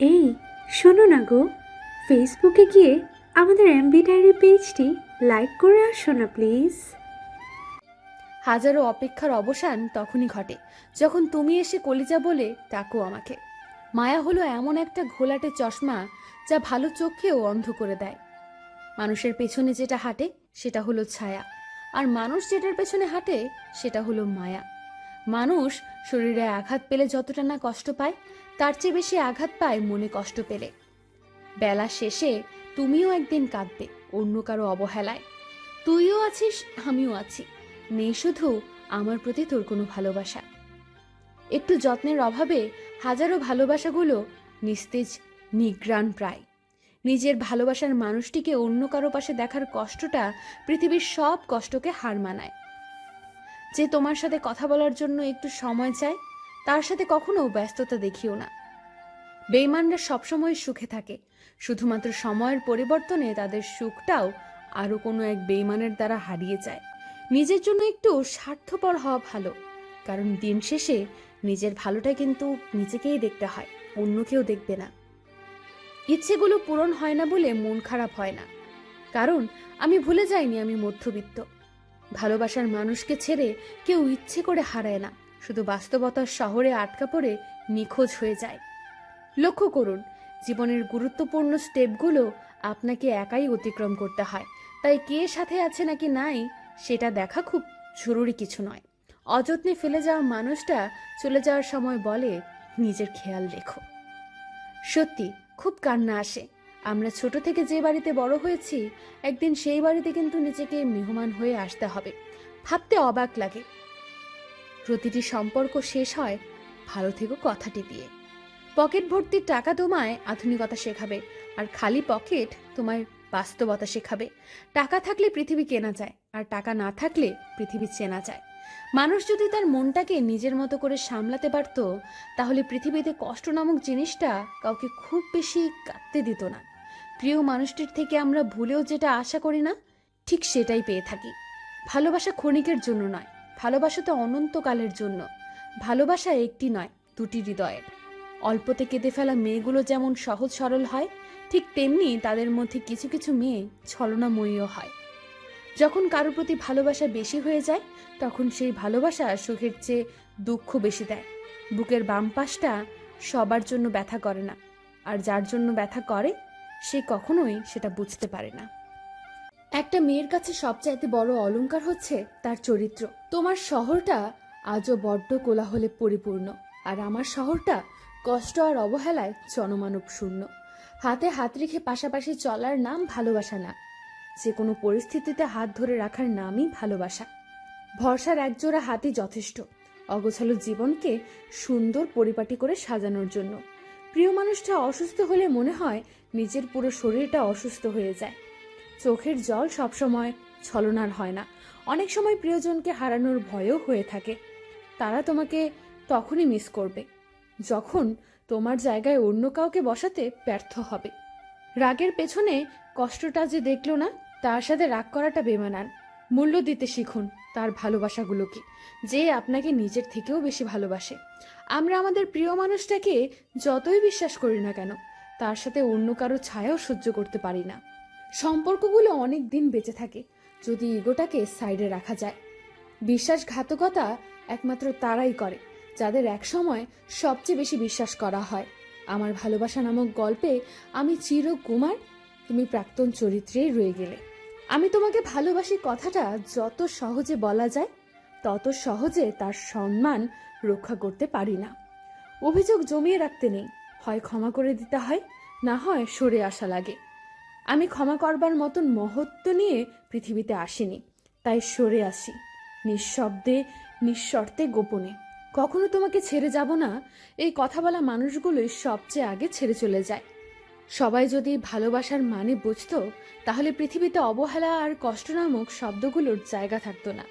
এই, শোনো না গো। ফেসবুকে গিয়ে আমাদের এমবি ডায়েরি পেজটি লাইক করে আসো না প্লিজ হাজারো অপেক্ষার অবসান তখনই ঘটে, যখন তুমি এসে কলিজা বলে ডাকো আমাকে। মায়া হলো এমন একটা ঘোলাটে চশমা যা ভালো চোখকেও অন্ধ করে দেয়। মানুষের পেছনে যেটা হাঁটে, সেটা হলো ছায়া, আর মানুষ যেটার পেছনে হাঁটে, সেটা হলো মায়া। মানুষ শরীরে আঘাত পেলে যতটা না কষ্ট পায়, তার চেয়ে বেশি আঘাত পায় মনে কষ্ট পেলে। বেলা শেষে তুমিও একদিন কাঁদবে, অন্য কারও অবহেলায়। তুইও আছিস, আমিও আছি। নেই শুধু আমার প্রতি তোর কোনো ভালোবাসা। একটু যত্নের অভাবে হাজারো ভালোবাসাগুলো নিস্তেজ, নিগ্রাণ প্রায়। নিজের ভালোবাসার মানুষটিকে অন্য কারও পাশে দেখার কষ্টটা পৃথিবীর সব কষ্টকে হার মানায়। যে তোমার সাথে কথা বলার জন্য একটু সময় চায়, তার সাথে কখনো ব্যস্ততা দেখিও না। বেইমানরা সবসময় সুখে থাকে, শুধুমাত্র সময়ের পরিবর্তনে তাদের সুখটাও আরও কোনো এক বেইমানের দ্বারা হারিয়ে যায়। নিজের জন্য একটু স্বার্থপর হওয়া ভালো, কারণ দিন শেষে নিজের ভালোটা কিন্তু নিজেকেই দেখতে হয় অন্য কেউ দেখবে না। ইচ্ছেগুলো পূরণ হয় না বলে মন খারাপ হয় না, কারণ আমি ভুলে যাইনি আমি মধ্যবিত্ত। ভালোবাসার মানুষকে ছেড়ে কেউ ইচ্ছে করে হারায় না, শুধু বাস্তবতার শহরে আটকা পড়ে নিখোঁজ হয়ে যায়। লক্ষ্য করুন, জীবনের গুরুত্বপূর্ণ স্টেপগুলো আপনাকে একাই অতিক্রম করতে হয়। তাই কে সাথে আছে নাকি নাই, সেটা দেখা খুব জরুরি কিছু নয়। অযত্নে ফেলে যাওয়া মানুষটা চলে যাওয়ার সময় বলে, নিজের খেয়াল রেখো। সত্যি, খুব কান্না আসে। আমরা ছোট থেকে যে বাড়িতে বড় হয়েছি, একদিন সেই বাড়িতে কিন্তু নিজেকে মেহমান হয়ে আসতে হবে। ভাবতে অবাক লাগে। প্রতিটি সম্পর্ক শেষ হয় ভালো থেকো কথাটি দিয়ে। পকেট ভর্তির টাকা তোমায় আধুনিকতা শেখাবে, আর খালি পকেট তোমায় বাস্তবতা শেখাবে। টাকা থাকলে পৃথিবী কেনা যায়, আর টাকা না থাকলে পৃথিবী চেনা যায়। মানুষ যদি তার মনটাকে নিজের মতো করে সামলাতে পারত, তাহলে পৃথিবীতে কষ্ট নামক জিনিসটা কাউকে খুব বেশি কাঁদতে দিত না। প্রিয় মানুষটির থেকে আমরা ভুলেও যেটা আশা করি না, ঠিক সেটাই পেয়ে থাকি। ভালোবাসা ক্ষণিকের জন্য নয়, ভালোবাসা তো অনন্তকালের জন্য। ভালোবাসা একটি নয়, দুটি হৃদয়ের। অল্পতে কেঁদে ফেলা মেয়েগুলো যেমন সহজ সরল হয়, ঠিক তেমনি তাদের মধ্যে কিছু কিছু মেয়ে ছলনাময়ীও হয়। যখন কারোর প্রতি ভালোবাসা বেশি হয়ে যায়, তখন সেই ভালোবাসা সুখের চেয়ে দুঃখ বেশি দেয়। বুকের বাম পাশটা সবার জন্য ব্যথা করে না, আর যার জন্য ব্যথা করে, সে কখনোই সেটা বুঝতে পারে না। একটা মেয়ের কাছে সবচাইতে বড় অলংকার হচ্ছে তার চরিত্র। তোমার শহরটা আজও বড্ড কোলাহলে পরিপূর্ণ, আর আমার শহরটা কষ্ট আর অবহেলায় জনমানব শূন্য হাতে হাত রেখে পাশাপাশি চলার নাম ভালোবাসা না। যে কোনো পরিস্থিতিতে হাত ধরে রাখার নামই ভালোবাসা। ভরসার একজোড়া হাতই যথেষ্ট। অগোছালো জীবনকে সুন্দর পরিপাটি করে সাজানোর জন্য। প্রিয় মানুষটা অসুস্থ হলে মনে হয় নিজের পুরো শরীরটা অসুস্থ হয়ে যায়। চোখের জল সবসময় ছলনার হয় না। অনেক সময় প্রিয়জনকে হারানোর ভয়ও হয়ে থাকে। তারা তোমাকে তখনই মিস করবে, যখন তোমার জায়গায় অন্য কাউকে বসাতে ব্যর্থ হবে। রাগের পেছনে কষ্টটা যে দেখল না তার সাথে রাগ করাটা বেমানান। মূল্য দিতে শিখুন তার ভালোবাসাগুলোকে, যে আপনাকে নিজের থেকেও বেশি ভালোবাসে। আমরা আমাদের প্রিয় মানুষটাকে যতই বিশ্বাস করি না কেন, তার সাথে অন্য কারও ছায়াও সহ্য করতে পারি না। সম্পর্কগুলো অনেক দিন বেঁচে থাকে, যদি ইগোটাকে সাইডে রাখা যায়। বিশ্বাসঘাতকতা একমাত্র তারাই করে, যাদের একসময় সবচেয়ে বেশি বিশ্বাস করা হয়। আমার ভালোবাসা নামক গল্পে আমি চিরকুমার, তুমি প্রাক্তন চরিত্রেই রয়ে গেলে। আমি তোমাকে ভালোবাসি কথাটা যত সহজে বলা যায়, তত সহজে তার সম্মান রক্ষা করতে পারি না। অভিযোগ জমিয়ে রাখতে নেই, হয় ক্ষমা করে দিতে হয়, না হয় সরে আসা লাগে। আমি ক্ষমা করবার মতন মহত্ব নিয়ে পৃথিবীতে আসিনি, তাই সরে আসি, নিঃশব্দে, নিঃশর্তে গোপনে। কখনো তোমাকে ছেড়ে যাব না, এই কথা বলা মানুষগুলোই সবচেয়ে আগে ছেড়ে চলে যায়। সবাই যদি ভালোবাসার মানে বুঝত, তাহলে পৃথিবীতে অবহেলা আর কষ্ট নামক শব্দগুলোর জায়গা থাকতো না।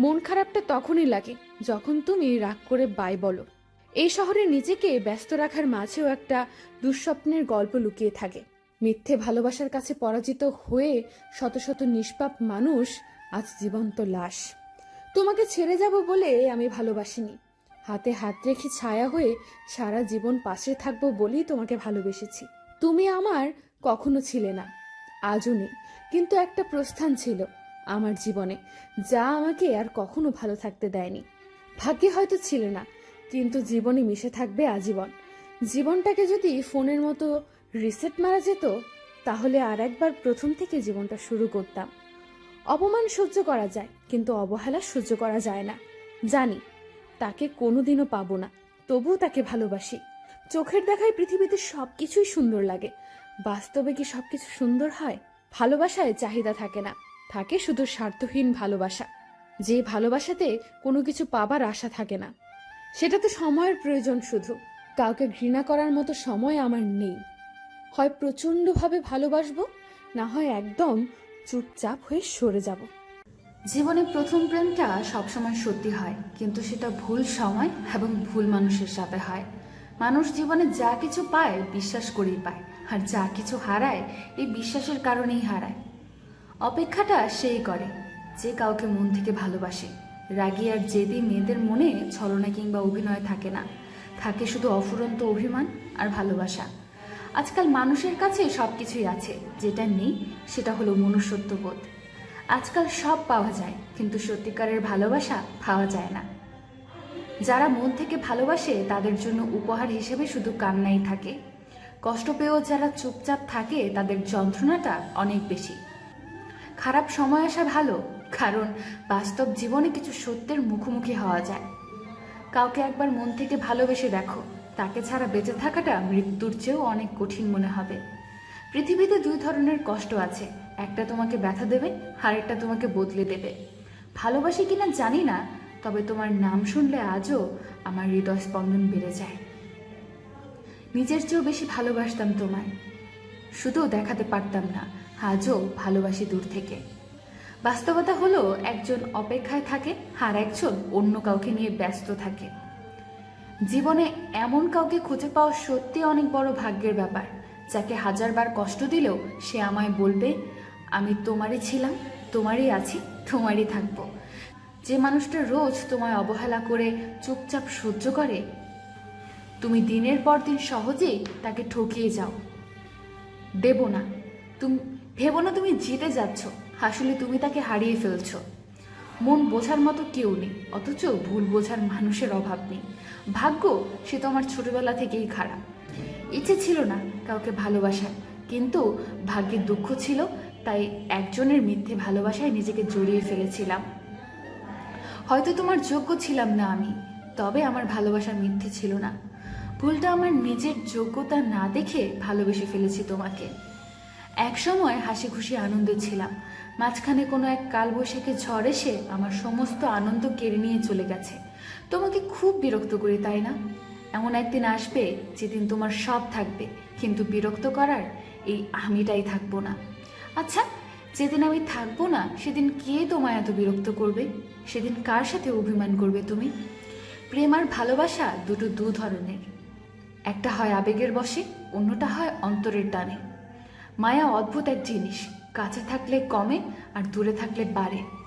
মন খারাপটা তখনই লাগে, যখন তুমি রাগ করে বাই বলো। এই শহরে নিজেকে ব্যস্ত রাখার মাঝেও একটা দুঃস্বপ্নের গল্প লুকিয়ে থাকে। মিথ্যে ভালোবাসার কাছে পরাজিত হয়ে শত শত নিষ্পাপ মানুষ আজ জীবন্ত লাশ। তোমাকে ছেড়ে যাব বলে আমি ভালোবাসিনি। হাতে হাত রেখে ছায়া হয়ে সারা জীবন পাশে থাকব বলেই তোমাকে ভালোবেসেছি। তুমি আমার কখনো ছিলে না, আজও নেই। কিন্তু একটা প্রস্থান ছিল আমার জীবনে, যা আমাকে আর কখনো ভালো থাকতে দেয়নি। ভাগ্যে হয়তো ছিলে না, কিন্তু জীবনে মিশে থাকবে আজীবন। জীবনটাকে যদি ফোনের মতো রিসেট মারা যেত, তাহলে আর একবার প্রথম থেকে জীবনটা শুরু করতাম। অপমান সহ্য করা যায়, কিন্তু অবহেলা সহ্য করা যায় না। জানি, তাকে কোনোদিনও পাবো না, তবুও তাকে ভালোবাসি। চোখের দেখায় পৃথিবীতে সব কিছুই সুন্দর লাগে। বাস্তবে কি সব কিছু সুন্দর হয়? ভালোবাসায় চাহিদা থাকে না। থাকে শুধু স্বার্থহীন ভালোবাসা। যে ভালোবাসাতে কোনো কিছু পাবার আশা থাকে না। সেটা তো সময়ের প্রয়োজন শুধু। কাউকে ঘৃণা করার মতো সময় আমার নেই। হয় প্রচণ্ডভাবে ভালোবাসবো, না হয় একদম চুপচাপ হয়ে সরে যাব। জীবনে প্রথম প্রেমটা সবসময় সত্যি হয়, কিন্তু সেটা ভুল সময় এবং ভুল মানুষের সাথে হয়। মানুষ জীবনে যা কিছু পায় বিশ্বাস করেই পায়, আর যা কিছু হারায় এই বিশ্বাসের কারণেই হারায়। অপেক্ষাটা সেই করে, যে কাউকে মন থেকে ভালোবাসে। রাগী আর জেদি মেয়েদের মনে ছলনা কিংবা অভিনয় থাকে না। থাকে শুধু অফুরন্ত অভিমান আর ভালোবাসা। আজকাল মানুষের কাছে সব কিছুই আছে, যেটা নেই সেটা হলো মনুষ্যত্ববোধ। আজকাল সব পাওয়া যায়, কিন্তু সত্যিকারের ভালোবাসা পাওয়া যায় না। যারা মন থেকে ভালোবাসে, তাদের জন্য উপহার হিসেবে শুধু কান্নাই থাকে। কষ্ট পেয়েও যারা চুপচাপ থাকে, তাদের যন্ত্রণাটা অনেক বেশি। খারাপ সময় আসা ভালো, কারণ বাস্তব জীবনে কিছু সত্যের মুখোমুখি হওয়া যায়। কাউকে একবার মন থেকে ভালোবেসে দেখো, তাকে ছাড়া বেঁচে থাকাটা মৃত্যুর চেয়েও অনেক কঠিন মনে হবে। পৃথিবীতে দুই ধরনের কষ্ট আছে, একটা তোমাকে ব্যথা দেবে আর একটা তোমাকে বদলে দেবে। ভালোবাসি কিনা জানি না তবে তোমার নাম শুনলে আজও আমার হৃদয় স্পন্দন বেড়ে যায়। নিজের চেয়েও বেশি ভালোবাসতাম তোমায়। শুধু দেখাতে পারতাম না, আজও ভালোবাসি দূর থেকে। বাস্তবতা হলো, একজন অপেক্ষায় থাকে আর একজন অন্য কাউকে নিয়ে ব্যস্ত থাকে। জীবনে এমন কাউকে খুঁজে পাওয়া সত্যি অনেক বড় ভাগ্যের ব্যাপার, যাকে হাজারবার কষ্ট দিলেও সে আমায় বলবে, আমি তোমারই ছিলাম, তোমারই আছি, তোমারই থাকব। যে মানুষটা রোজ তোমায় অবহেলা করে চুপচাপ সহ্য করে, তুমি দিনের পর দিন সহজেই তাকে ঠকিয়ে যাও। দেব না। তুমি, ভেবো না তুমি জিতে যাচ্ছ। আসলে তুমি তাকে হারিয়ে ফেলছো। মন বোঝার মতো কেউ নেই, অথচ ভুল বোঝার মানুষের অভাব নেই। ভাগ্য সে তো আমার ছোটবেলা থেকেই খারাপ। ইচ্ছে ছিল না কাউকে ভালোবাসার, কিন্তু ভাগ্যের দুঃখ ছিল, তাই একজনের মিথ্যে ভালোবাসায় নিজেকে জড়িয়ে ফেলেছিলাম। হয়তো তোমার যোগ্য ছিলাম না আমি, তবে আমার ভালোবাসার মিথ্যে ছিল না। ভুলটা আমার নিজের যোগ্যতা না দেখে ভালোবেসে ফেলেছি তোমাকে। এক সময় হাসি খুশি আনন্দে ছিলাম। মাঝখানে কোনো এক কালবৈশাখী ঝড় এসে আমার সমস্ত আনন্দ কেড়ে নিয়ে চলে গেছে। তোমাকে খুব বিরক্ত করি, তাই না? এমন একদিন আসবে যেদিন তোমার সব থাকবে, কিন্তু বিরক্ত করার এই আমিটাই থাকব না। আচ্ছা যেদিন আমি থাকব না, সেদিন কে তোমায় এত বিরক্ত করবে? সেদিন কার সাথে অভিমান করবে তুমি? প্রেম আর ভালোবাসা দুটো দু ধরনের। একটা হয় আবেগের বসে অন্যটা হয় অন্তরের টানে। মায়া অদ্ভুত এক জিনিস, কাছে থাকলে কমে আর দূরে থাকলে বাড়ে।